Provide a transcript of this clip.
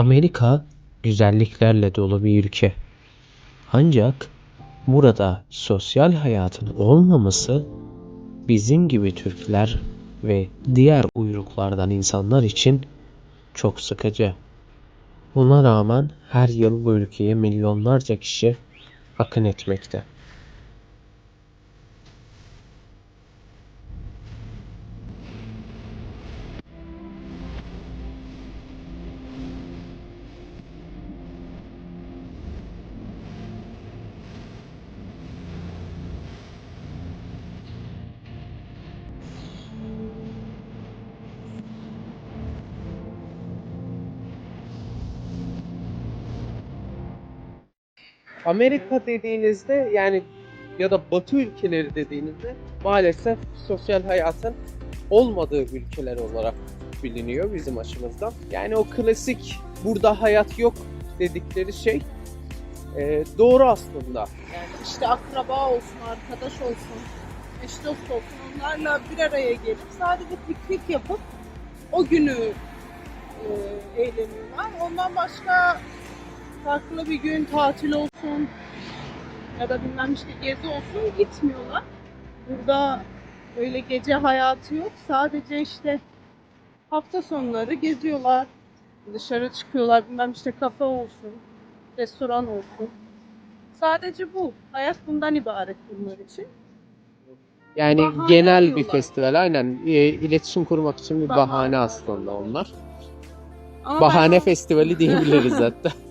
Amerika güzelliklerle dolu bir ülke. Ancak burada sosyal hayatın olmaması bizim gibi Türkler ve diğer uyruklardan insanlar için çok sıkıcı. Buna rağmen her yıl bu ülkeye milyonlarca kişi akın etmekte. Amerika dediğinizde yani ya da Batı ülkeleri dediğinizde maalesef sosyal hayatın olmadığı ülkeler olarak biliniyor bizim açımızdan. Yani o klasik burada hayat yok dedikleri şey e, doğru aslında. Yani işte akraba olsun, arkadaş olsun, eş dost olsun onlarla bir araya gelip sadece piknik yapıp o günü e, eğleniyorlar. Ondan başka farklı bir gün tatil olsun ya da bilmem işte gezi olsun gitmiyorlar. Burada öyle gece hayatı yok. Sadece işte hafta sonları geziyorlar. Dışarı çıkıyorlar. Bilmem işte kafe olsun, restoran olsun. Sadece bu. Hayat bundan ibaret bunlar için. Yani Bahane genel bir arıyorlar. festival aynen e, iletişim kurmak için bir bahane, Bahane. aslında onlar. Ama Bahane ben- festivali diyebiliriz hatta.